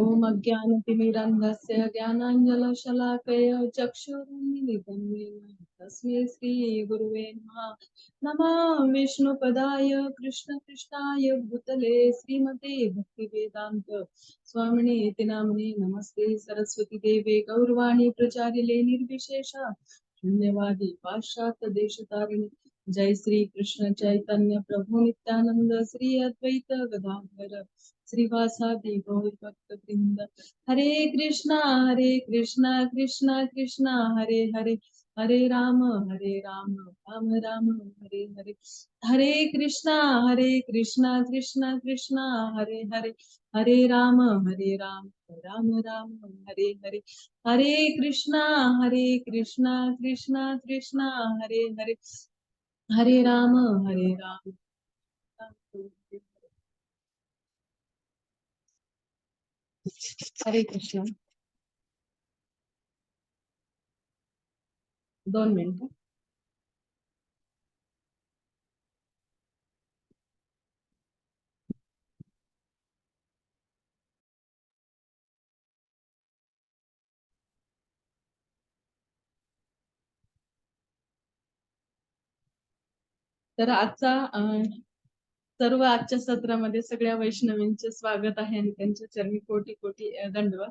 ॐ अज्ञानतिमिरन्धस्य ज्ञानाञ्जलशलाकय चक्षुरुन्मिलितं येन तस्मै श्रीगुरुवे नमः। नमः विष्णुपदाय कृष्णकृष्णाय भूतले श्रीमते भक्तिवेदान्त स्वामिने इति नाम्ने नमस्ते। सरस्वतीदेवे गौरवाणी प्रचारिले निर्विशेष शून्यवादी पाश्चात्य देशतारिणी। जय श्री कृष्ण चैतन्य प्रभु नित्यानंद श्री अद्वैत गदाधर। श्रीवासादि गौर भक्त वृंद हरे कृष्णा हरे कृष्णा कृष्णा कृष्णा, हरे हरे हरे राम हरे राम राम राम, हरे हरे। हरे कृष्णा हरे कृष्णा कृष्णा कृष्णा, हरे हरे हरे राम हरे राम राम राम, हरे हरे। हरे कृष्णा हरे कृष्णा कृष्णा कृष्णा, हरे हरे। हरे राम हरे राम हरे कृष्ण दोन मिनिट तर आजचा सर्व आजच्या सत्रामध्ये सगळ्या वैष्णवींचे स्वागत आहे आणि त्यांच्या चरणी कोटी कोटी अं, दंडवत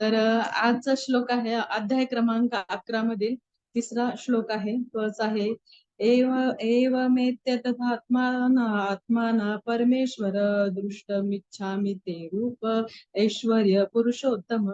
तर आजचा श्लोक आहे अध्याय क्रमांक अकरा मधील तिसरा श्लोक आहे. तोच आहे एव एवमेत्य तथात्मान आत्माना परमेश्वर दृष्टमिच्छामि ते रूप ऐश्वर्य पुरुषोत्तम.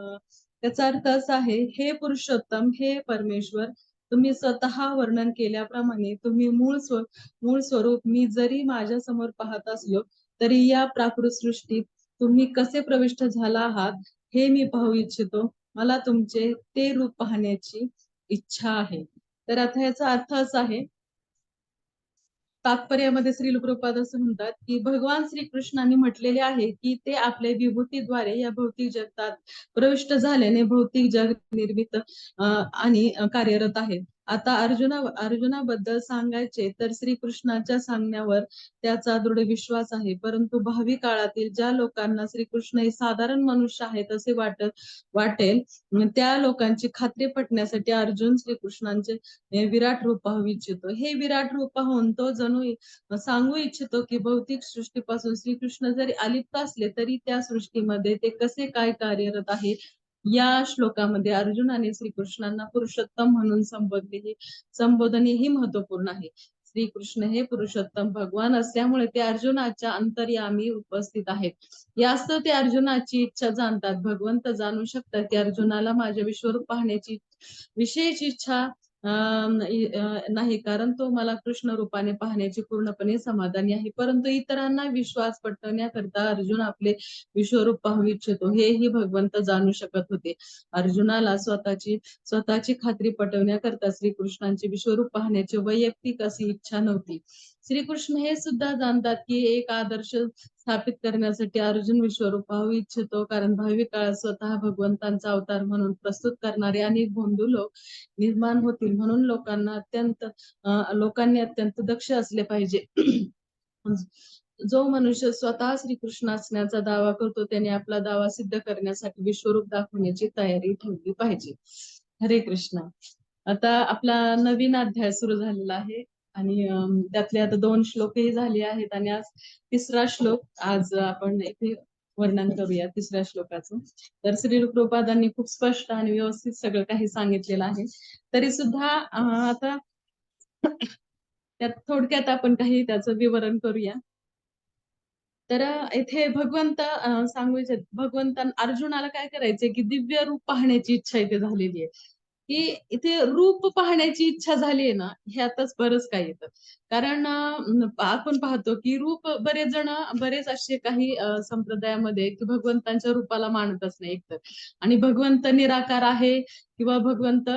त्याचा अर्थ असा आहे हे पुरुषोत्तम हे परमेश्वर तुम्ही स्वतः वर्णन केल्याप्रमाणे तुम्ही मूळ स्व मूळ स्वरूप मी जरी माझ्यासमोर पाहत असलो तरी या प्राकृत सृष्टीत तुम्ही कसे प्रविष्ट झाला आहात हे मी पाहू इच्छितो. मला तुमचे ते रूप पाहण्याची इच्छा आहे. तर आता याचा अर्थ असा आहे तात्पर्यामध्ये श्री कृपाद असं म्हणतात की भगवान श्रीकृष्णांनी म्हटलेले आहे की ते आपल्या विभूतीद्वारे या भौतिक जगतात. प्रविष्ट झाल्याने भौतिक जग निर्मित आणि कार्यरत आहेत आता अर्जुना अर्जुनाबद्दल सांगायचे तर श्रीकृष्णाच्या सांगण्यावर त्याचा दृढ विश्वास आहे. परंतु भावी काळातील ज्या लोकांना श्रीकृष्ण हे साधारण मनुष्य आहेत असे वाटत वाटेल त्या लोकांची खात्री पटण्यासाठी अर्जुन श्रीकृष्णांचे विराट रूप पाहू इच्छितो. हे विराट रूप पाहून तो जणू सांगू इच्छितो की भौतिक सृष्टीपासून श्रीकृष्ण जरी अलिप्त असले तरी त्या सृष्टीमध्ये ते कसे काय कार्यरत आहे या श्लोकामध्ये अर्जुनाने श्रीकृष्णांना पुरुषोत्तम म्हणून संबोधले हे ही महत्त्वपूर्ण आहे. श्रीकृष्ण हे पुरुषोत्तम भगवान असल्यामुळे ते अर्जुनाच्या अंतर्यामी उपस्थित आहेत. यास्तव ते अर्जुनाची इच्छा जाणतात. भगवंत जाणू शकतात की अर्जुनाला माझे विश्वरूप पाहण्याची विशेष इच्छा नाही. कारण तो मला कृष्ण रूपाने पाहण्याची पूर्णपणे समाधानी आहे. परंतु इतरांना विश्वास पटवण्याकरता अर्जुन आपले विश्वरूप पाहू इच्छितो. हेही भगवंत जाणू शकत होते. अर्जुनाला स्वतःची स्वतःची खात्री पटवण्याकरता श्रीकृष्णांचे विश्वरूप पाहण्याची वैयक्तिक अशी इच्छा नव्हती. श्रीकृष्ण हे सुद्धा जाणतात की एक आदर्श स्थापित करण्यासाठी अर्जुन विश्वरूप पाहू इच्छितो. कारण भावी काळात स्वतः भगवंतांचा अवतार म्हणून प्रस्तुत करणारे अनेक बंधू लोक निर्माण होतील म्हणून लोकांना अत्यंत लोकांनी अत्यंत दक्ष असले पाहिजे. जो मनुष्य स्वतः श्रीकृष्ण असण्याचा दावा करतो त्याने आपला दावा सिद्ध करण्यासाठी विश्वरूप दाखवण्याची तयारी ठेवली पाहिजे. हरे कृष्ण. आता आपला नवीन अध्याय सुरू झालेला आहे. आणि त्यातले आता दोन श्लोकही झाले आहेत आणि आज तिसरा श्लोक आज आपण इथे वर्णन करूया तिसऱ्या श्लोकाचं. तर श्री कृपादांनी खूप स्पष्ट आणि व्यवस्थित सगळं काही सांगितलेलं आहे. तरी सुद्धा आता त्यात थोडक्यात आपण काही त्याचं विवरण करूया. तर इथे भगवंत सांगू इच्छित भगवंतान अर्जुनाला काय करायचंय की दिव्य रूप पाहण्याची इच्छा इथे झालेली आहे. की इथे रूप पाहण्याची इच्छा झाली आहे ना आताच बरंच काही येतं. कारण आपण पाहतो की रूप बरेच जण बरेच असे काही संप्रदायामध्ये की भगवंतांच्या रूपाला मानतच नाही एकतर. आणि भगवंत निराकार आहे किंवा भगवंत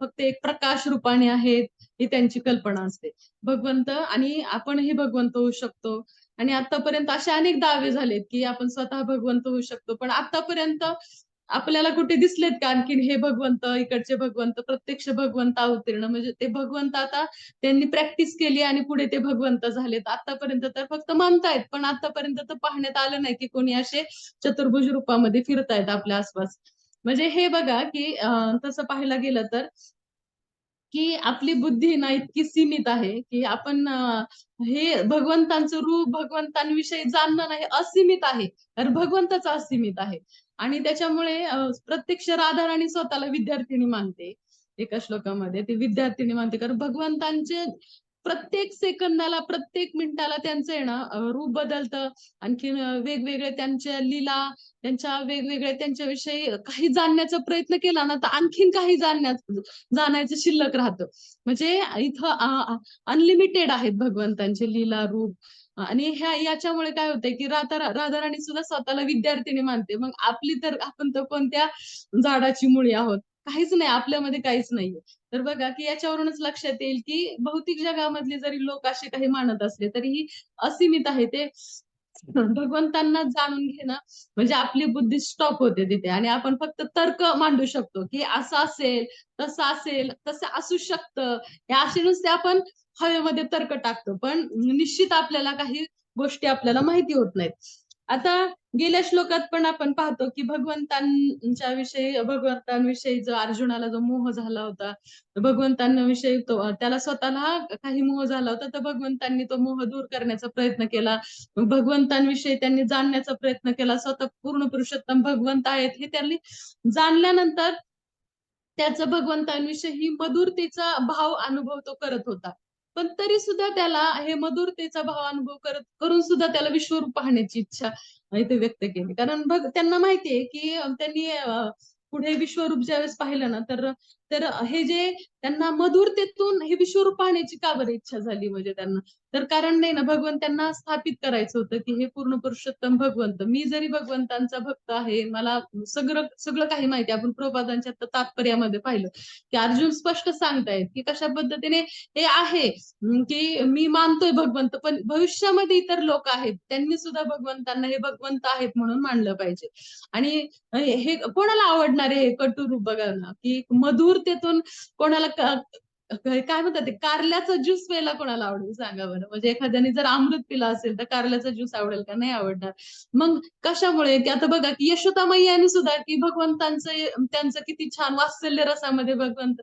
फक्त एक प्रकाश रूपाने आहेत ही त्यांची कल्पना असते. भगवंत आणि आपणही भगवंत होऊ शकतो. आणि आतापर्यंत असे अनेक दावे झालेत की आपण स्वतः भगवंत होऊ शकतो. पण आतापर्यंत आपल्याला कुठे दिसलेत का? आणखीन हे भगवंत इकडचे भगवंत प्रत्यक्ष भगवंत अवतीर्ण. म्हणजे ते भगवंत आता त्यांनी प्रॅक्टिस केली आणि पुढे ते भगवंत झालेत. आतापर्यंत तर फक्त मानतायत पण आतापर्यंत तर पाहण्यात आलं नाही की कोणी असे चतुर्भुज रूपामध्ये फिरतायत आपल्या आसपास. म्हणजे हे बघा की तसं पाहायला गेलं तर की आपली बुद्धी ना इतकी सीमित आहे की आपण हे भगवंतांचं रूप भगवंतांविषयी जाणणं नाही असीमित आहे. तर भगवंतच असीमित आहे. आणि त्याच्यामुळे प्रत्यक्ष राधाराणी स्वतःला विद्यार्थिनी मानते. एका श्लोकामध्ये ती विद्यार्थिनी मानते कारण भगवंतांचे प्रत्येक सेकंदाला प्रत्येक मिनिटाला त्यांचं आहे ना रूप बदलतं. आणखीन वेगवेगळे त्यांच्या लीला त्यांच्या वेगवेगळ्या त्यांच्याविषयी काही जाणण्याचा प्रयत्न केला ना तर आणखीन काही जाणण्यात जाणायचं शिल्लक राहतं. म्हणजे इथं अनलिमिटेड आहेत भगवंतांचे लीला रूप. आणि ह्या याच्यामुळे काय होतंय की राधा राधाराणी सुद्धा स्वतःला विद्यार्थिनी मानते. मग आपली तर आपण तर कोणत्या झाडाची मुळी आहोत? काहीच नाही आपल्यामध्ये काहीच नाहीये. तर बघा की याच्यावरूनच लक्षात येईल की भौतिक जगामधले जरी लोक असे काही मानत असले तरीही असीमित आहे ते. भगवंतांना जाणून घेणं म्हणजे आपली बुद्धी स्टॉप होते तिथे. आणि आपण फक्त तर्क मांडू शकतो की असं असेल तसं असेल तसं असू शकतं. हे असे नुसते आपण हवेमध्ये तर्क टाकतो. पण निश्चित आपल्याला काही गोष्टी आपल्याला माहिती होत नाहीत. आता गेल्या श्लोकात पण आपण पाहतो की भगवंतांच्या विषयी भगवंतांविषयी जो अर्जुनाला जो मोह झाला होता भगवंतांविषयी तो त्याला स्वतःला काही मोह झाला होता तर भगवंतांनी तो मोह दूर करण्याचा प्रयत्न केला. भगवंतांविषयी त्यांनी जाणण्याचा प्रयत्न केला. स्वतः पूर्ण पुरुषोत्तम भगवंत आहेत हे त्यांनी जाणल्यानंतर त्याचा भगवंतांविषयी मधुरतेचा भाव अनुभव तो करत होता. पण तरी सुद्धा त्याला हे मधुरतेचा भाव अनुभव करत करून सुद्धा त्याला विश्वरूप पाहण्याची इच्छा इथे व्यक्त केली. कारण बघ त्यांना माहितीये की त्यांनी पुढे विश्वरूप ज्यावेळेस पाहिलं ना तर तर हे जे त्यांना मधुरतेतून हे विश्वरूप पाहण्याची का बरं इच्छा झाली म्हणजे त्यांना. तर कारण नाही ना भगवंत त्यांना स्थापित करायचं होतं की हे पूर्ण पुरुषोत्तम भगवंत. मी जरी भगवंतांचा भक्त आहे मला सगळं सगळं काही माहिती आपण प्रपादांच्या तात्पर्यामध्ये पाहिलं की अर्जुन स्पष्ट सांगतायत की कशा पद्धतीने हे आहे की मी मानतोय भगवंत पण भविष्यामध्ये इतर लोक आहेत त्यांनी सुद्धा भगवंतांना हे भगवंत आहेत म्हणून मानलं पाहिजे. आणि हे कोणाला आवडणार आहे हे कटुरूप बघा ना की मधुरतेतून कोणाला काय म्हणतात ते कारल्याचा ज्यूस प्यायला कोणाला आवडेल? सांगा बरं. म्हणजे एखाद्याने जर अमृत पिला असेल तर कारल्याचा ज्यूस आवडेल का? नाही आवडणार. मग कशामुळे? की आता बघा की यशोदा मैयाने सुद्धा की भगवंतांचं त्यांचं किती छान वात्सल्य रसामध्ये भगवंत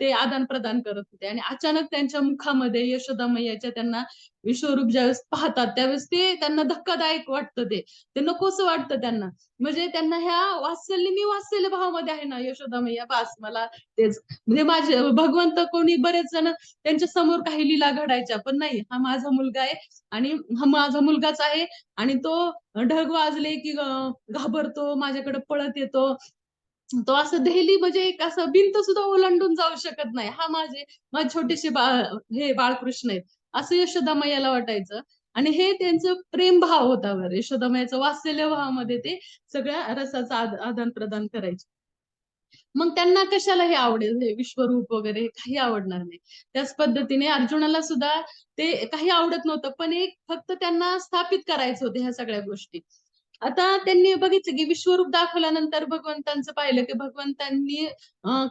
ते आदान प्रदान करत होते. आणि अचानक त्यांच्या मुखामध्ये यशोदा मैयाच्या त्यांना विश्वरूप ज्यावेळेस पाहतात त्यावेळेस ते त्यांना धक्कादायक वाटतं ते. ते नकोस वाटतं त्यांना. म्हणजे त्यांना ह्या वात्सल्य मी वात्सल्य भावामध्ये आहे ना यशोदा मैया बास मला तेच. म्हणजे माझे भगवंत कोणी बरेच जण त्यांच्यासमोर काही लीला घडायच्या पण नाही. हा माझा मुलगा आहे आणि हा माझा मुलगाच आहे आणि तो ढग वाजले की घाबरतो माझ्याकडे पळत येतो. तो असं देहली म्हणजे एक असं भिंत सुद्धा ओलांडून जाऊ शकत नाही. हा माझे माझे छोटेसे बाळ हे बाळकृष्ण आहेत. असं यशोदामयाला वाटायचं. आणि हे त्यांचं प्रेम भाव होता बरं. यशोदामयाचं वाचलेल्या भावामध्ये ते सगळ्या रसाचं आदान प्रदान करायचे. मग त्यांना कशाला हे आवडेल? हे विश्वरूप वगैरे काही आवडणार नाही. त्याच पद्धतीने अर्जुनाला सुद्धा ते काही आवडत नव्हतं पण एक फक्त त्यांना स्थापित करायचं होतं ह्या सगळ्या गोष्टी. आता त्यांनी बघितलं की विश्वरूप दाखवल्यानंतर भगवंतांचं पाहिलं की भगवंतांनी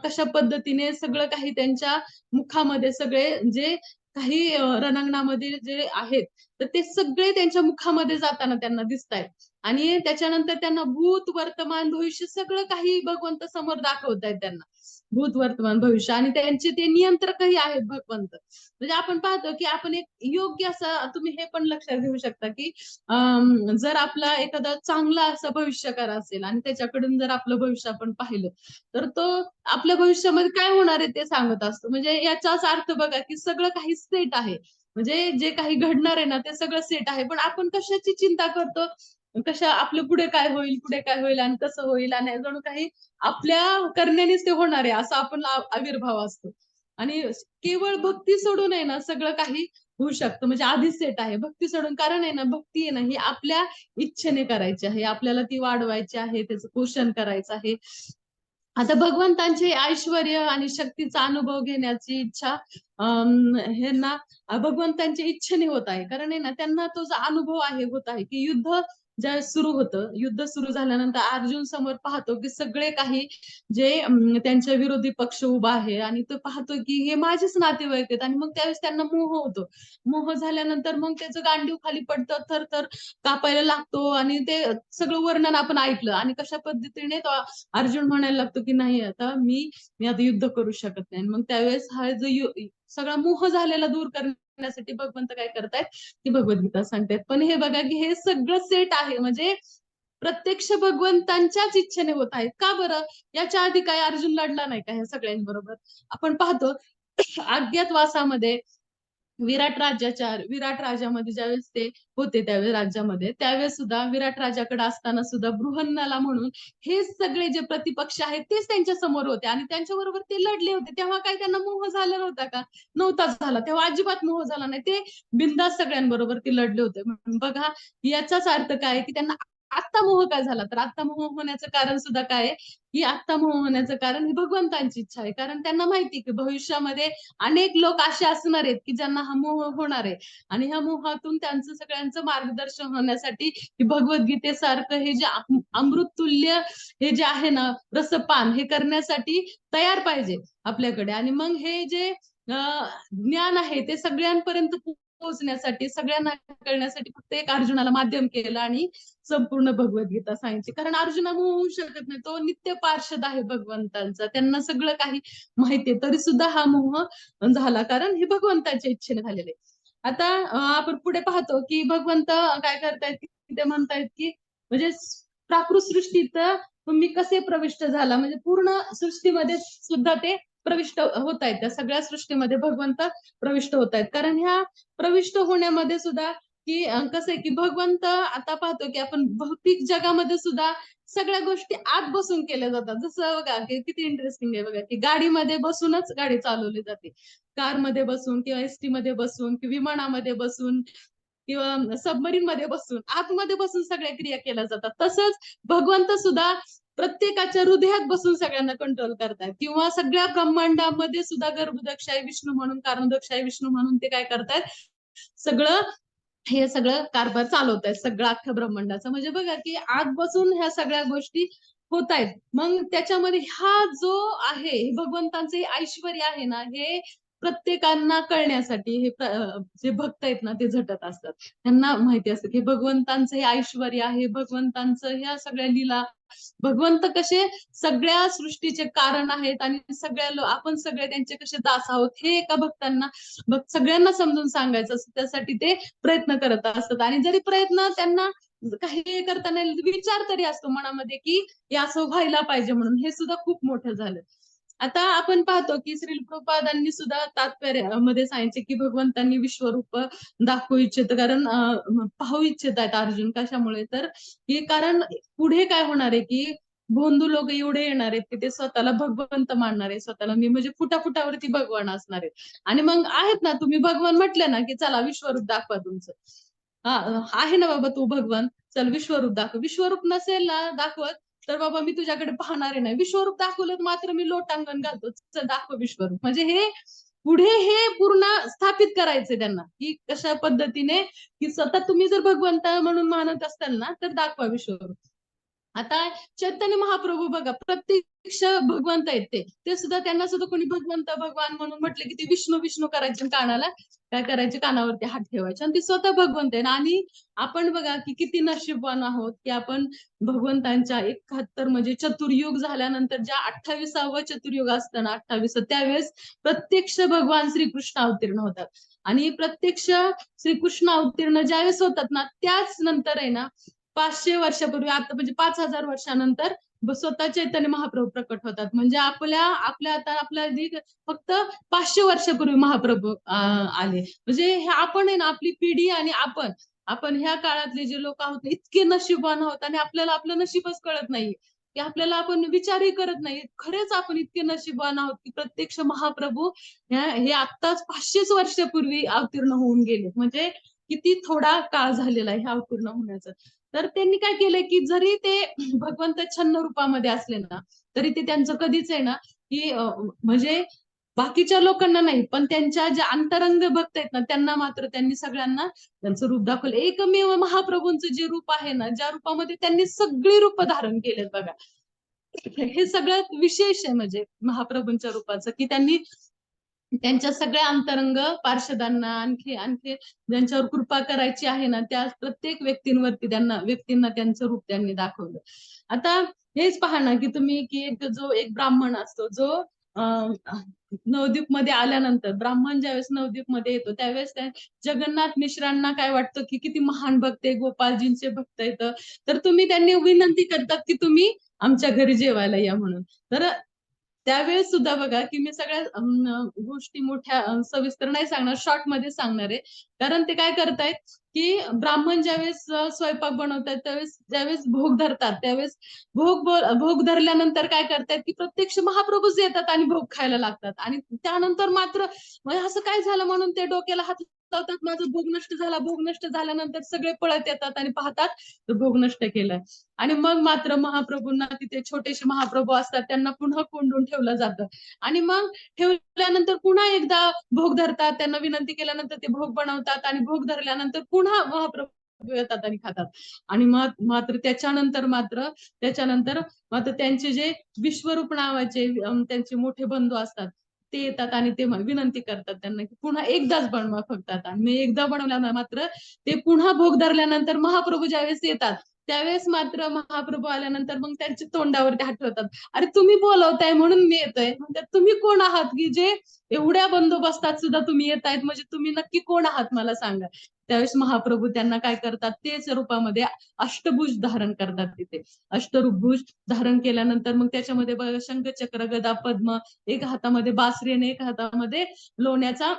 कशा पद्धतीने सगळं काही त्यांच्या मुखामध्ये सगळे जे काही रणांगणामध्ये जे आहेत तर ते सगळे त्यांच्या मुखामध्ये जाताना त्यांना दिसत आहेत आणि त्याच्यानंतर त्यांना भूत वर्तमान भविष्य सगळं काही भगवंत समोर दाखवत आहेत त्यांना. भूत वर्तमान भविष्य आणि त्यांचे ते नियंत्रकही आहेत भगवंत. म्हणजे आपण पाहतो की आपण एक योग्य असं तुम्ही हे पण लक्षात घेऊ शकता की जर आपला एखादा चांगला असा भविष्यकार असेल आणि त्याच्याकडून जर आपलं भविष्य आपण पाहिलं तर तो आपल्या भविष्यामध्ये काय होणार आहे ते सांगत असतो. म्हणजे याचाच अर्थ बघा की सगळं काही सेट आहे. म्हणजे जे काही घडणार आहे ना ते सगळं सेट आहे. पण आपण कशाची चिंता करतो? कशा आपलं पुढे काय होईल पुढे काय होईल आणि कसं होईल आणि जणू काही आपल्या करण्यानेच ते होणार आहे असा आपण आविर्भाव असतो. आणि केवळ भक्ती सोडून आहे ना सगळं काही होऊ शकतं. म्हणजे आधीच सेट आहे. भक्ती सोडून कारण आहे ना भक्ती आहे ना ही आपल्या इच्छेने करायची आहे. आपल्याला ती वाढवायची आहे त्याचं पोषण करायचं आहे. आता भगवंतांचे ऐश्वर आणि शक्तीचा अनुभव घेण्याची इच्छा हे ना भगवंतांच्या इच्छेने होत आहे. कारण आहे ना त्यांना तो जो अनुभव आहे होत आहे की युद्ध ज्या सुरू होतं युद्ध सुरू झाल्यानंतर अर्जुन समोर पाहतो की सगळे काही जे त्यांच्या विरोधी पक्ष उभा आहे आणि तो पाहतो की हे माझेच नातेवाईक आहेत आणि मग त्यावेळेस त्यांना मोह होतो. मोह झाल्यानंतर मग त्याचं गांडीव खाली पडतं थर थर कापायला लागतो आणि ते सगळं वर्णन आपण ऐकलं आणि कशा पद्धतीने तो अर्जुन म्हणायला लागतो की नाही आता मी मी आता युद्ध करू शकत नाही. आणि मग त्यावेळेस हा जो सगळा मोह झालेला दूर करण्यासाठी भगवंत काय करतायत? की भगवद्गीता सांगतायत. पण हे बघा की हे सगळं सेट आहे. म्हणजे प्रत्यक्ष भगवंतांच्याच इच्छेने होत आहेत. का बरं? याच्या आधी काय अर्जुन लढला नाही का ह्या सगळ्यांबरोबर? आपण पाहतो अज्ञातवासामध्ये विराट राज्याच्या विराट राजामध्ये ज्यावेळेस ते होते त्यावेळेस राज्यामध्ये त्यावेळेस सुद्धा विराट राजाकडे असताना सुद्धा बृहन्नाला म्हणून हे सगळे जे प्रतिपक्ष आहेत तेच त्यांच्यासमोर होते आणि त्यांच्या बरोबर ते लढले होते. तेव्हा काही त्यांना मोह झाला नव्हता का? नव्हता झाला. तेव्हा अजिबात मोह झाला नाही. ते बिंदास सगळ्यांबरोबर ते लढले होते. बघा याचाच अर्थ काय आहे की त्यांना आत्ता मोह काय झाला? तर आत्ता मोह होण्याचं कारण सुद्धा काय आहे? की आत्ता मोह होण्याचं कारण ही भगवंतांची इच्छा आहे. कारण त्यांना माहिती की भविष्यामध्ये अनेक लोक असे असणार आहेत की ज्यांना हा मोह होणार आहे. आणि ह्या मोहातून त्यांचं सगळ्यांचं मार्गदर्शन होण्यासाठी भगवद्गीतेसारखं हे जे अमृततुल्य हे जे आहे ना रसपान हे करण्यासाठी तयार पाहिजे आपल्याकडे. आणि मग हे जे ज्ञान आहे ते सगळ्यांपर्यंत पोहोचण्यासाठी सगळ्यांना कळण्यासाठी फक्त एक अर्जुनाला माध्यम केलं आणि संपूर्ण भगवद्गीता सांगितली. कारण अर्जुना होऊ शकत नाही. तो नित्य पार्षद आहे भगवंतांचा. त्यांना सगळं काही माहितीये तरी सुद्धा हा मोह झाला. कारण हे भगवंताच्या इच्छेने झालेले आता आपण पुढे पाहतो की भगवंत काय करतायत की ते म्हणतायत की म्हणजे प्राकृत सृष्टीत तुम्ही कसे प्रविष्ट झाला? म्हणजे पूर्ण सृष्टीमध्ये सुद्धा ते प्रविष्ट होत आहेत. त्या सगळ्या सृष्टीमध्ये भगवंत प्रविष्ट होत आहेत. कारण ह्या प्रविष्ट होण्यामध्ये सुद्धा की कसं आहे की भगवंत आता पाहतो की आपण भौतिक जगामध्ये सुद्धा सगळ्या गोष्टी आत बसून केल्या जातात. जसं बघा की किती इंटरेस्टिंग आहे बघा की गाडीमध्ये बसूनच गाडी चालवली जाते. कारमध्ये बसून किंवा एसटी मध्ये बसून किंवा विमानामध्ये बसून किंवा सबमरीन मध्ये बसून आतमध्ये बसून सगळ्या क्रिया केल्या जातात. तसंच भगवंत सुद्धा प्रत्येकाच्या हृदयात बसून सगळ्यांना कंट्रोल करतात. किंवा सगळ्या ब्रह्मांडामध्ये सुद्धा गर्भदक्ष आहे विष्णू म्हणून कारणदक्ष आहे विष्णू म्हणून ते काय करतायत सगळं हे सगळं कारभार चालवत आहेत सगळं अख्ख्या ब्रह्मांडाचं. म्हणजे बघा की आत बसून ह्या सगळ्या गोष्टी होत आहेत मग त्याच्यामध्ये हा जो आहे हे भगवंतांचं ऐश्वर आहे ना हे प्रत्येकांना कळण्यासाठी हे जे भक्त आहेत ना ते झटत असतात. त्यांना माहिती असतं की भगवंतांचं हे ऐश्वर आहे भगवंतांचं ह्या सगळ्या लीला भगवंत कसे सगळ्या सृष्टीचे कारण आहेत आणि सगळ्या आपण सगळे त्यांचे कसे दास आहोत हे एका भक्तांना सगळ्यांना समजून सांगायचं असतं. त्यासाठी ते प्रयत्न करत असतात. आणि जरी प्रयत्न त्यांना काही करताना विचार तरी असतो मनामध्ये की हे असं व्हायला पाहिजे म्हणून. हे सुद्धा खूप मोठं झालं. आता आपण पाहतो की श्रील प्रपादांनी सुद्धा तात्पर्यामध्ये सांगितले की भगवंतांनी विश्वरूप दाखवू इच्छित कारण पाहू इच्छित आहेत अर्जुन कशामुळे. तर हे कारण पुढे काय होणार आहे की भोंदू लोक एवढे येणार आहेत की ते स्वतःला भगवंत मानणार आहे स्वतःला मी म्हणजे फुटाफुटावरती भगवान असणार आहेत. आणि मग आहेत ना तुम्ही भगवान म्हटले ना की चला विश्वरूप दाखवा तुमचं. हा आहे ना बाबा तू भगवान. चल विश्वरूप दाखव. विश्वरूप नसेल ना दाखवत तर बाबा मी तुझ्याकडे पाहणार नाही विश्वरूप दाखवलं मात्र मी लोटांगण घालतो. चल दाखव विश्वरूप. म्हणजे हे पुढे हे पूर्ण स्थापित करायचे त्यांना. की कशा पद्धतीने की सतत तुम्ही जर भगवंत म्हणून मानत असाल ना तर दाखवा विश्वरूप. आता चैतन्य महाप्रभू बघा प्रत्यक्ष भगवंत आहेत ते. ते सुद्धा त्यांना सुद्धा कोणी भगवंत भगवान म्हणून म्हटले की ते विष्णू विष्णू करायचे आणि कानाला काय करायचे? कानावरती हात ठेवायचे आणि ते स्वतः भगवंत आहे आणि आपण बघा की किती नशीबवान आहोत की आपण भगवंतांच्या एकाहत्तर म्हणजे चतुर्युग झाल्यानंतर ज्या अठ्ठावीसावं चतुर्युग असतं ना अठ्ठावीस त्यावेळेस प्रत्यक्ष भगवान श्रीकृष्ण अवतीर्ण होतात. आणि प्रत्यक्ष श्रीकृष्ण अवतीर्ण ज्यावेळेस होतात ना त्याच नंतर आहे ना पाचशे वर्षापूर्वी आता म्हणजे पाच हजार वर्षानंतर स्वतः चैतन्य महाप्रभू प्रकट होतात. म्हणजे आपल्या आपल्या आता आपल्या फक्त पाचशे वर्षापूर्वी महाप्रभू आले. म्हणजे हे आपण आहे ना आपली पिढी आणि आपण आपण ह्या काळातले जे लोक आहोत इतके नशीबवान आहोत आणि आपल्याला आपलं नशीबच कळत नाही की आपल्याला आपण विचारही करत नाही खरेच आपण इतके नशीबवान आहोत की प्रत्यक्ष महाप्रभू ह्या- हे आत्ताच पाचशेच वर्षापूर्वी अवतीर्ण होऊन गेले. म्हणजे किती थोडा काळ झालेला आहे हे अवतीर्ण होण्याचा. तर त्यांनी काय केलंय की जरी ते भगवंत छन्न रूपामध्ये असले ना तरी ते त्यांचं कधीच आहे ना की म्हणजे बाकीच्या लोकांना नाही पण त्यांच्या ज्या अंतरंग भक्त आहेत ना त्यांना मात्र त्यांनी सगळ्यांना त्यांचं रूप दाखवलं. एकमेव महाप्रभूंचं जे रूप आहे ना ज्या रूपामध्ये त्यांनी सगळी रूप धारण केलेत बघा. हे सगळ्यात विशेष आहे म्हणजे महाप्रभूंच्या रूपाचं की त्यांनी त्यांच्या सगळ्या अंतरंग पार्षदांना आणखी आणखी ज्यांच्यावर कृपा करायची आहे ना त्या प्रत्येक व्यक्तींवरती त्यांना व्यक्तींना त्यांचं रूप त्यांनी दाखवलं. आता हेच पहा ना की तुम्ही की एक जो एक ब्राह्मण असतो जो नवद्वीपमध्ये आल्यानंतर ब्राह्मण ज्यावेळेस नवद्वीपमध्ये येतो त्यावेळेस त्या जगन्नाथ मिश्रांना काय वाटतं की किती महान भक्त आहे गोपालजींचे भक्त येतं तर तुम्ही त्यांनी विनंती करतात की तुम्ही आमच्या घरी जेवायला या म्हणून. तर त्यावेळेस सुद्धा बघा की मी सगळ्या गोष्टी मोठ्या सविस्तर नाही सांगणार शॉर्टमध्ये सांगणार आहे. कारण ते काय करतायत की ब्राह्मण ज्यावेळेस स्वयंपाक बनवतात त्यावेळेस ज्यावेळेस भोग धरतात त्यावेळेस भोग भोग धरल्यानंतर काय करतायत की प्रत्यक्ष महाप्रभूच येतात आणि भोग खायला लागतात. आणि त्यानंतर मात्र म्हणजे असं काय झालं म्हणून ते डोक्याला हात लावतात. माझा भोग नष्ट झाला. भोग नष्ट झाल्यानंतर सगळे पळत येतात आणि पाहतात तर भोग नष्ट केलाय. आणि मग मात्र महाप्रभूंना तिथे छोटेसे महाप्रभू असतात. त्यांना पुन्हा कोंडून ठेवलं जातं. आणि मग ठेवल्यानंतर पुन्हा एकदा भोग धरतात. त्यांना विनंती केल्यानंतर ते भोग बनवतात आणि भोग धरल्यानंतर पुन्हा महाप्रभू येतात आणि खातात. आणि मग मात्र त्याच्यानंतर मात्र त्याच्यानंतर मात्र त्यांचे जे विश्वरूप नावाचे त्यांचे मोठे बंधू असतात ते येतात आणि ते विनंती करतात त्यांना की पुन्हा एकदाच बनवा फक्त आता. आणि मी एकदा बनवल्यानं मात्र ते पुन्हा भोग धरल्यानंतर महाप्रभू ज्यावेळेस येतात त्यावेळेस मात्र महाप्रभू आल्यानंतर मग त्यांच्या तोंडावरती आठवतात अरे तुम्ही बोलवताय म्हणून मी येतोय. म्हणतात तुम्ही कोण आहात की जे एवढ्या बंदोबस्तात सुद्धा तुम्ही येत आहेत? म्हणजे तुम्ही नक्की कोण आहात मला सांगा. त्यावेळेस महाप्रभू त्यांना काय करतात? तेच रूपामध्ये अष्टभुज धारण करतात तिथे. अष्टभुज धारण केल्यानंतर मग त्याच्यामध्ये शंख चक्र गदा पद्म एक हातामध्ये बासरी आणि एक हातामध्ये लोण्याचा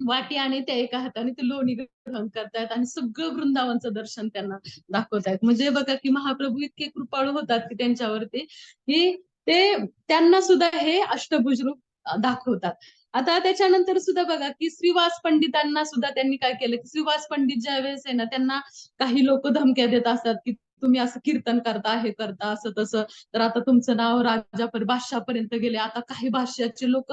वाटी आणि त्या एका हाताने ते लोणी ग्रहण करतायत आणि सगळं वृंदावनचं दर्शन त्यांना दाखवतायत. म्हणजे बघा की महाप्रभू इतके कृपाळू होतात की त्यांच्यावरती की ते त्यांना सुद्धा हे अष्टभुज रूप दाखवतात. आता त्याच्यानंतर सुद्धा बघा की श्रीवास पंडितांना सुद्धा त्यांनी काय केलं की श्रीवास पंडित ज्या वेळेस आहे ना त्यांना काही लोक धमक्या देत असतात की तुम्ही असं कीर्तन करता हे करता असं तसं. तर आता तुमचं नाव राजापर्यंत बादशापर्यंत गेले. आता काही भाष्याचे लोक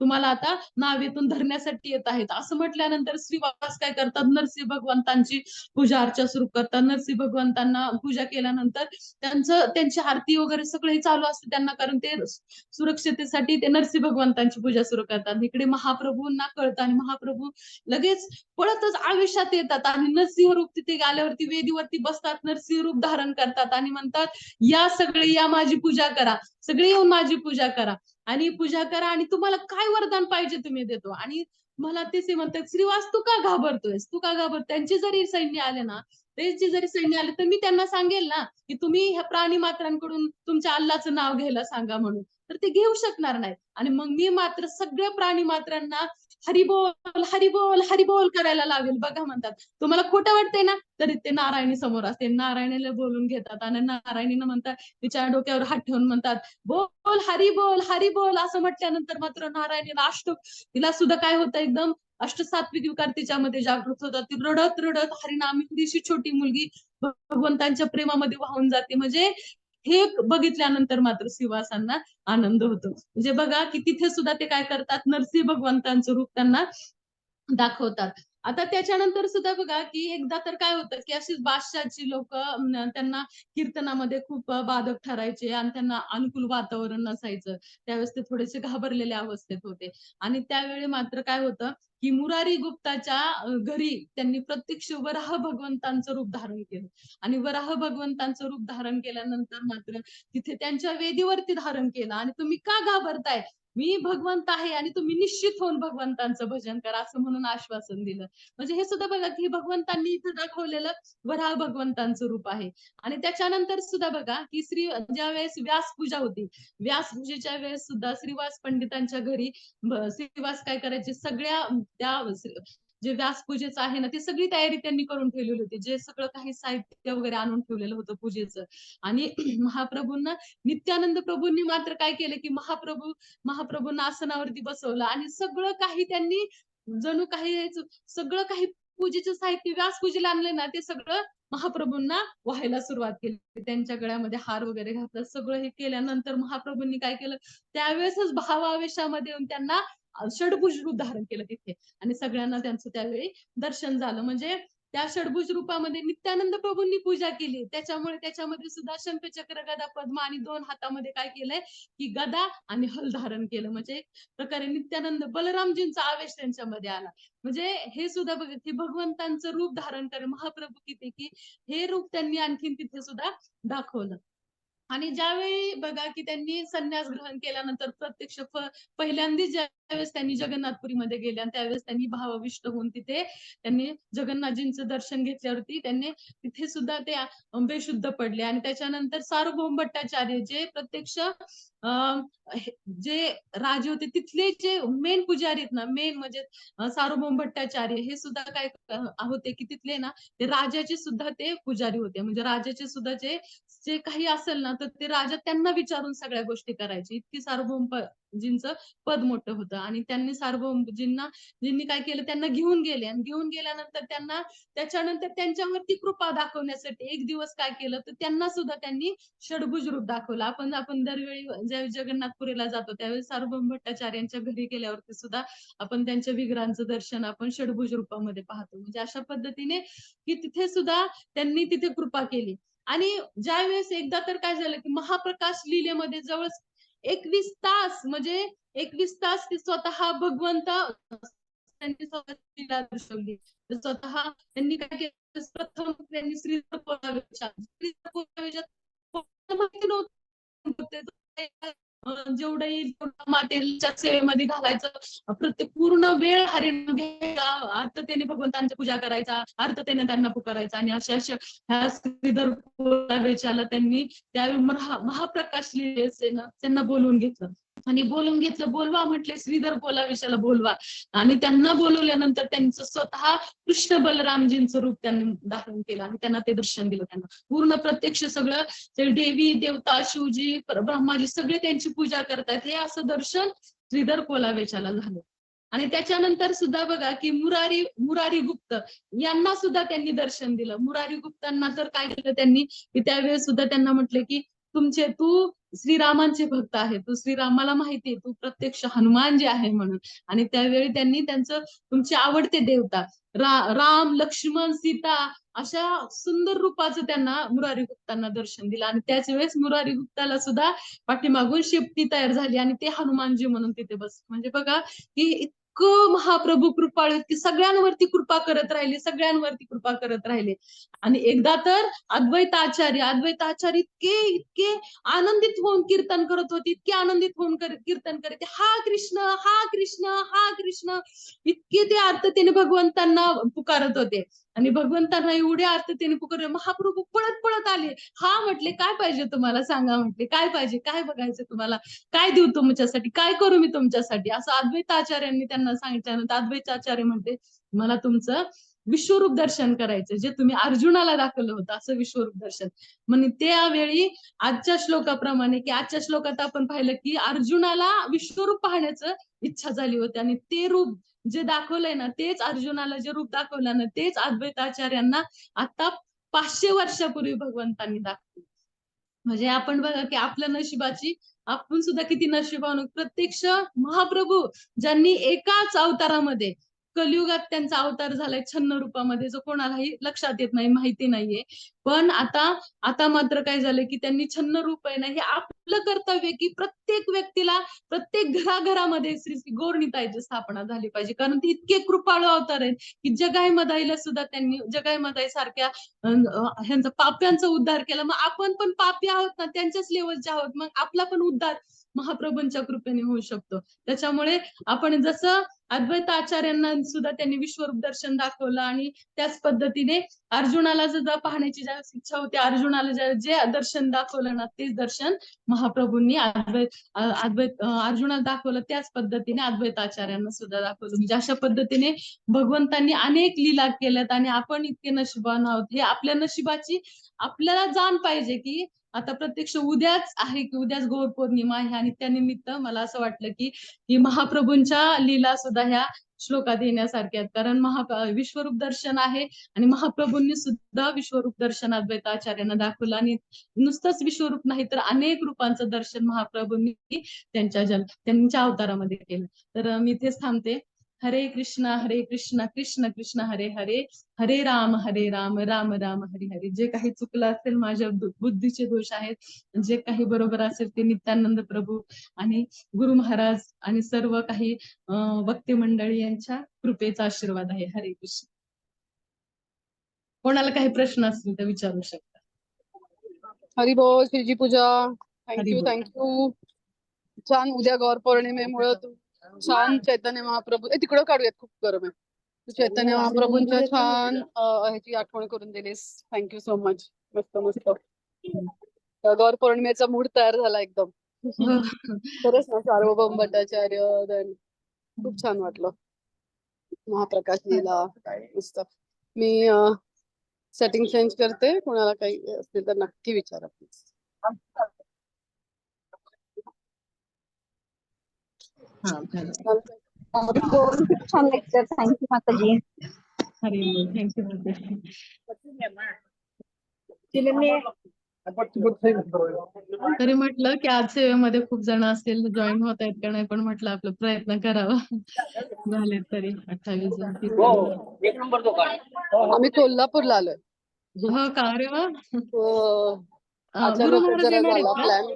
तुम्हाला आता नावेतून धरण्यासाठी येत आहेत. असं म्हटल्यानंतर श्रीवास काय करतात? नरसिंह भगवंतांची पूजा अर्चा सुरू करतात. नरसिंह भगवंतांना पूजा केल्यानंतर त्यांचं त्यांची आरती वगैरे सगळं चालू असतं त्यांना. कारण ते सुरक्षितेसाठी ते नरसिंह भगवंतांची पूजा सुरू करतात. इकडे महाप्रभूंना कळतं आणि महाप्रभू लगेच पळतच आयुष्यात येतात. आणि नरसिंह रूप तिथे गेल्यावरती वेदीवरती बसतात. नरसिंह रूप धारण करतात आणि म्हणतात या सगळे या माझी पूजा करा. सगळे येऊन माझी पूजा करा. आणि पूजा करा आणि तुम्हाला काय वरदान पाहिजे तुम्ही देतो. आणि मला तेच म्हणतात श्रीवास तू का घाबरतोयस? तू का घाबर त्यांचे जरी सैन्य आले ना त्यांचे जरी सैन्य आले तर मी त्यांना सांगेल ना की तुम्ही ह्या प्राणी मात्रांकडून तुमच्या अल्लाचं नाव घ्यायला सांगा म्हणून. तर ते घेऊ शकणार नाहीत. आणि मग मी मात्र सगळ्या प्राणी मात्रांना हरिबोल हरिबोल हरिबोल करायला लावेल. बघा म्हणतात. तुम्हाला खोटं वाटतंय ना? तरी ते नारायणी समोर असते. नारायणीला बोलून घेतात आणि नारायणीनं म्हणतात तिच्या डोक्यावर हात ठेवून म्हणतात बोल हरिबोल हरिबोल. असं म्हटल्यानंतर मात्र नारायणीला अष्ट तिला सुद्धा काय होतं एकदम? अष्टसात्विक विकार तिच्यामध्ये जागृत होतात. ती रडत रडत हरिनामी छोटी मुलगी भगवंतांच्या प्रेमामध्ये वाहून जाते. म्हणजे हे बघितल्यानंतर मात्र शिवासांना आनंद होतो. म्हणजे बघा की तिथे सुद्धा ते काय करतात? नरसिंह भगवंतांचं रूप त्यांना दाखवतात. आता त्याच्यानंतर सुद्धा बघा की एकदा तर काय होतं की अशीच बादशाची लोक त्यांना कीर्तनामध्ये खूप बाधक ठरायचे आणि त्यांना अनुकूल वातावरण नसायचं. त्यावेळेस ते थोडेसे घाबरलेल्या अवस्थेत होते. आणि त्यावेळी मात्र काय होतं की मुरारी गुप्ताच्या घरी त्यांनी प्रत्यक्ष वराह भगवंतांचं रूप धारण केलं. आणि वराह भगवंतांचं रूप धारण केल्यानंतर मात्र तिथे त्यांच्या वेदीवरती धारण केलं. आणि तुम्ही का घाबरताय? मी भगवंत आहे आणि तुम्ही निश्चित होऊन भगवंतांचं भजन करा असं म्हणून आश्वासन दिलं. म्हणजे हे सुद्धा बघा की भगवंतांनी इथं दाखवलेलं वराह भगवंतांचं रूप आहे. आणि त्याच्यानंतर सुद्धा बघा की श्री ज्या वेळेस व्यास पूजा होती व्यास पूजेच्या वेळेस सुद्धा श्रीवास पंडितांच्या घरी श्रीवास काय करायचे? सगळ्या त्या जे व्यास पूजेचं आहे ना ती सगळी तयारी त्यांनी करून ठेवलेली होती. जे सगळं काही साहित्य वगैरे आणून ठेवलेलं होतं पूजेचं. आणि महाप्रभूंना नित्यानंद प्रभूंनी मात्र काय केलं की महाप्रभू महाप्रभूंना आसनावरती बसवलं. आणि सगळं काही त्यांनी जणू काही सगळं काही पूजेचं साहित्य व्यास पूजेला आणले ना ते सगळं महाप्रभूंना व्हायला सुरुवात केली. त्यांच्या गळ्यामध्ये हार वगैरे घातला. सगळं हे केल्यानंतर महाप्रभूंनी काय केलं? त्यावेळेसच भावावेशामध्ये येऊन त्यांना षडभुज रूप धारण केलं तिथे. आणि सगळ्यांना त्यांचं त्यावेळी दर्शन झालं. म्हणजे त्या षडभुज रूपामध्ये नित्यानंद प्रभूंनी पूजा केली. त्याच्यामुळे त्याच्यामध्ये सुद्धा शंखचक्र गदा पद्म आणि दोन हातामध्ये काय केलंय? की गदा आणि हल धारण केलं. म्हणजे एक प्रकारे नित्यानंद बलरामजींचा आवेश त्यांच्यामध्ये आला. म्हणजे हे सुद्धा बघ की भगवंतांचं रूप धारण कर महाप्रभू किती की हे रूप त्यांनी आणखीन तिथे सुद्धा दाखवलं. आणि ज्यावेळी बघा की त्यांनी संन्यास ग्रहण केल्यानंतर प्रत्यक्ष पहिल्यांदा ज्यावेळेस त्यांनी जगन्नाथपुरीमध्ये गेले आणि त्यावेळेस त्यांनी भावविष्ट होऊन तिथे त्यांनी जगन्नाथजींचं दर्शन घेतल्यावरती त्यांनी तिथे सुद्धा ते बेशुद्ध पडले. आणि त्याच्यानंतर सार्वभौम भट्टाचार्य जे प्रत्यक्ष जे राजे होते तिथले जे मेन पुजारी आहेत ना मेन म्हणजे सार्वभौम भट्टाचार्य हे सुद्धा काय होते की तिथले ना ते राजाचे सुद्धा ते पुजारी होते. म्हणजे राजाचे सुद्धा जे जे काही असेल ना तर ते राजा त्यांना विचारून सगळ्या गोष्टी करायचे. इतकी सार्वभौमजींचं पद मोठं होतं. आणि त्यांनी सार्वभौमजींना ज्यांनी काय केलं त्यांना घेऊन गेले. आणि घेऊन गेल्यानंतर त्यांना त्याच्यानंतर त्यांच्यावरती कृपा दाखवण्यासाठी एक दिवस काय केलं तर त्यांना सुद्धा त्यांनी षडभुज रूप दाखवलं. आपण आपण दरवेळी ज्यावेळी जगन्नाथपुरीला जातो त्यावेळी सार्वभौम भट्टाचार्यांच्या घरी गेल्यावरती सुद्धा आपण त्यांच्या विग्रहांचं दर्शन आपण षडभुज रूपामध्ये पाहतो. म्हणजे अशा पद्धतीने की तिथे सुद्धा त्यांनी तिथे कृपा केली. आणि ज्या वेळेस एकदा तर काय झालं की महाप्रकाश लिलेमध्ये जवळ एकवीस तास म्हणजे एकवीस तास ते स्वतः भगवंत त्यांनी स्वतः लीला दर्शवली. स्वतः त्यांनी काय केलं? प्रथम त्यांनी श्री माहिती नव्हतं? जेवढंही मातेच्या सेवेमध्ये घालायचं. प्रत्येक पूर्ण वेळ हरिण घ्यायचा. अर्थतेने भगवंतांची पूजा करायचा. अर्थतेने त्यांना पुकारायचा. आणि अशा अशा ह्या श्रीधर त्यांनी त्यावेळी महाप्रकाश त्यांना बोलवून घेतलं. आणि बोलून घेतलं बोलवा म्हटले श्रीधर बोला विषयाला बोलवा. आणि त्यांना बोलवल्यानंतर त्यांचं स्वतः कृष्ण बलरामजींचं रूप त्यांनी धारण केलं आणि त्यांना ते दर्शन दिलं त्यांना. पूर्ण प्रत्यक्ष सगळं ते देवी देवता शिवजी ब्रह्माजी सगळे त्यांची पूजा करतात. हे असं दर्शन श्रीधर कोलावेच्याला झालं. आणि त्याच्यानंतर सुद्धा बघा की मुरारी मुरारी गुप्त यांना सुद्धा त्यांनी दर्शन दिलं. मुरारी गुप्तांना तर काय केलं त्यांनी की त्यावेळेस सुद्धा त्यांना म्हटलं की तुमचे तू श्रीरामांचे भक्त आहे तू श्रीरामाला माहिती आहे तू प्रत्यक्ष हनुमान जे आहे म्हणून. आणि त्यावेळी त्यांनी त्यांचं तुमचे आवडते देवता रा राम लक्ष्मण सीता अशा सुंदर रूपाचं त्यांना मुरारी गुप्तांना दर्शन दिलं. आणि त्याच वेळेस मुरारी गुप्ताला सुद्धा पाठीमागून शेपटी तयार झाली. आणि ते हनुमानजी म्हणून तिथे बस म्हणजे बघा की इतकं महाप्रभू कृपाळू की सगळ्यांवरती कृपा करत राहिले सगळ्यांवरती कृपा करत राहिले. आणि एकदा तर अद्वैत आचार्य अद्वैत आचार्य इतके इतके आनंदित होऊन कीर्तन करत होते इतके आनंदित होऊन कीर्तन करत हा कृष्ण हा कृष्ण हा कृष्ण इतके ते आर्ततेने भगवंतांना पुकारत होते. आणि भगवंतांना एवढ्या अर्थतेने पुकारले महाप्रभू पळत पळत आले. हा म्हटले काय पाहिजे तुम्हाला? सांगा म्हटले काय पाहिजे? काय बघायचं तुम्हाला? काय देऊ तुमच्यासाठी? काय करू मी तुमच्यासाठी? असं अद्वैत आचार्यांनी त्यांना सांगितल्यानंतर अद्वैत आचार्य म्हणते मला तुमचं विश्वरूप दर्शन करायचं जे तुम्ही अर्जुनाला दाखवलं होतं असं विश्वरूप दर्शन. म्हणजे त्यावेळी आजच्या श्लोकाप्रमाणे की आजच्या श्लोकात आपण पाहिलं की अर्जुनाला विश्वरूप पाहण्याचं इच्छा झाली होती आणि ते रूप जे दाखवलंय ना तेच अर्जुनाला जे रूप दाखवलं ना तेच अद्वैताचार्यांना आता पाचशे वर्षापूर्वी भगवंतांनी दाखवलं. म्हणजे आपण बघा की आपल्या नशिबाची आपण सुद्धा किती नशिबान प्रत्यक्ष महाप्रभू ज्यांनी एकाच अवतारामध्ये कलियुगात त्यांचा अवतार झालाय छन्न रूपामध्ये जो कोणालाही लक्षात येत नाही माहिती नाहीये. पण आता आता मात्र काय झालं की त्यांनी छन्न रूप आहे ना हे आपलं कर्तव्य की प्रत्येक व्यक्तीला प्रत्येक घराघरामध्ये श्री श्री गौरनिताईची स्थापना झाली पाहिजे. कारण ते इतके कृपाळू अवतार आहेत की जगाय मदाईला सुद्धा त्यांनी जगाय मदाई सारख्या ह्यांचा पाप्यांचा उद्धार केला. मग आपण पण पापी आहोत ना त्यांच्याच लेवलचे आहोत. मग आपला पण उद्धार महाप्रभूंच्या कृपेने होऊ शकतो. त्याच्यामुळे आपण जसं अद्वैत आचार्यांना सुद्धा त्यांनी विश्वरूप दर्शन दाखवलं आणि त्याच पद्धतीने अर्जुनाला सुद्धा पाहण्याची ज्या इच्छा होती अर्जुनाला जे दर्शन दाखवलं ना तेच दर्शन महाप्रभूंनी अद्वैत अद्वैत अर्जुनाला दाखवलं. त्याच पद्धतीने अद्वैत आचार्यांना सुद्धा दाखवलं. म्हणजे अशा पद्धतीने भगवंतांनी अनेक लीला केल्यात आणि आपण इतके नशिबान आहोत. हे आपल्या नशिबाची आपल्याला जाण पाहिजे की आता प्रत्यक्ष उद्याच आहे की उद्याच गौर पौर्णिमा आहे आणि त्यानिमित्त मला असं वाटलं की ही महाप्रभूंच्या लीला सुद्धा ह्या श्लोकात येण्यासारख्या आहेत. कारण महा विश्वरूप दर्शन आहे आणि महाप्रभूंनी सुद्धा विश्वरूप दर्शन अद्वैताचार्यांना दाखवलं आणि नुसतंच विश्वरूप नाही तर अनेक रूपांचं दर्शन महाप्रभूंनी त्यांच्या जन त्यांच्या अवतारामध्ये केलं. तर मी इथेच थांबते. हरे कृष्णा हरे कृष्णा कृष्ण कृष्ण हरे हरे हरे राम हरे राम राम राम हरे हरे. जे काही चुकलं असेल माझ्या बुद्धीचे दोष आहेत जे काही बरोबर असेल ते नित्यानंद प्रभू आणि गुरु महाराज आणि सर्व काही वक्ते मंडळी यांच्या कृपेचा आशीर्वाद आहे. हरे कृष्ण. कोणाला काही प्रश्न असतील तर विचारू शकता. Haribol Shriji Puja. Thank you. Thank you छान उद्या गौर पौर्णिमेमुळे तू छान चैतन्य महाप्रभू ए तिकडं काढूयात खूप गरम आहे. तू चैतन्य महाप्रभूंच्या छान अं, ह्याची आठवण करून दिलीस. थँक्यू सो मच मस्त मस्त. तर गौर पौर्णिमेचा मूड तयार झाला एकदम. खरंच ना सार्वभौम भट्टाचार्य then खूप छान वाटलं. महाप्रकाश लीला मस्त. मी सेटिंग चेंज करते. कोणाला काही असतील तर नक्की विचारा प्लीज हा झालं. खूप छान लेक्चर थँक्यू माताजी. थँक्यू तरी म्हटलं की आज सेवेमध्ये खूप जण असतील जॉईन होत आहेत का नाही पण म्हटलं आपलं प्रयत्न करावा. झाले तरी अठ्ठावीस जण. जण. आम्ही कोल्हापूरला आलोय. हो का? अरे वा. हो. गुरु महाराज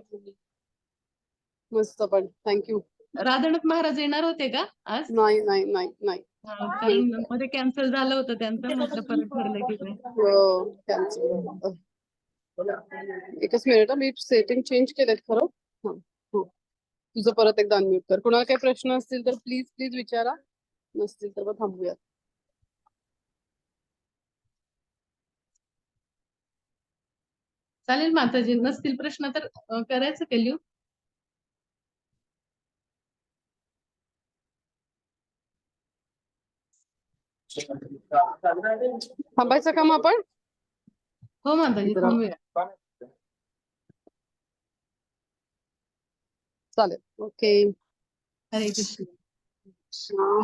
मस्त पण. थँक्यू राधानाथ महाराज येणार होते का आज? नाही नाही नाही नाही. हा, कारण मध्ये कॅन्सल झालं होतं त्यांचं म्हटलं परत ठरलं की काय हो, cancel. एकच मिनिट हं, मी सेटिंग चेंज केलेत खरं. हं, हो. तुझं परत एकदा अनम्यूट कर. कुणाला काही प्रश्न असतील तर प्लीज प्लीज विचारा. नसतील तर मग थांबूया चालेल माताजी नसतील प्रश्न तर अं, करायचं का लिहू थांबायचं का मग आपण हो माताजी जरा- थांबूया चालेल ओके हरे कृष्ण हा.